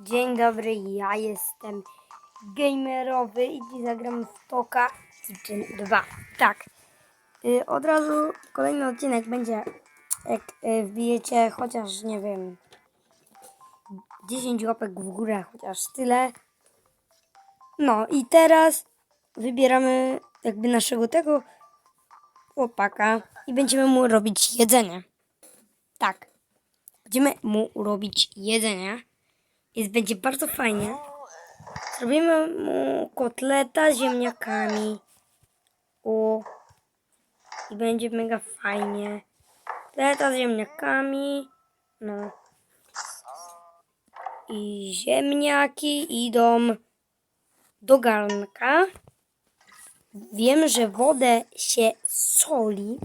Dzień dobry, ja jestem gamerowy i dziś zagram w Toka Kitchen 2. Tak, y, od razu kolejny odcinek będzie, jak y, wbijecie chociaż, nie wiem, 10 łapek w górę, chociaż tyle. No i teraz wybieramy jakby naszego tego chłopaka i będziemy mu robić jedzenie. Tak, będziemy mu robić jedzenie. Jest, będzie bardzo fajnie. Zrobimy mu kotleta z ziemniakami. O. I będzie mega fajnie. Kotleta z ziemniakami. No. I ziemniaki idą do garnka. Wiem, że wodę się soli.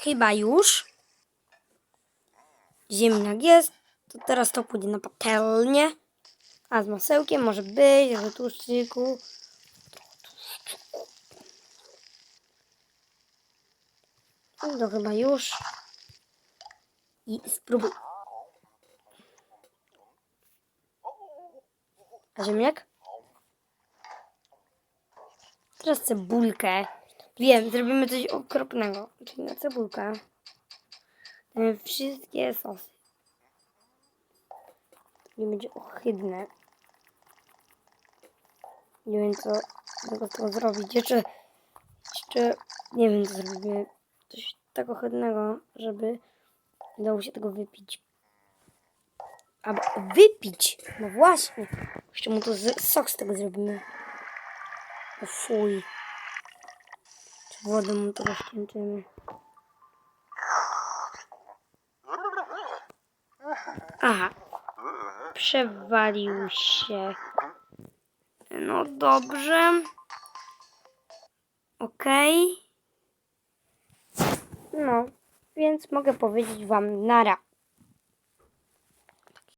Chyba już ziemniak jest, to teraz to pójdzie na patelnię. A z masełkiem może być, że tłuszczyku. I to chyba już. I spróbuj. A ziemniak? Teraz cebulkę. Wiem, zrobimy coś okropnego. Czyli na cebulkę. Damy wszystkie sosy. Nie będzie ohydne. Nie wiem co z tego zrobić. Jeszcze, jeszcze nie wiem co zrobimy. Coś tak ohydnego, żeby dało się tego wypić. Albo wypić! No właśnie. Jeszcze mu to z, sok z tego zrobimy. O fuj. Czy wodę mu to rozcieńczymy. Aha. Przewalił się. No dobrze. Okej. No, więc mogę powiedzieć wam nara.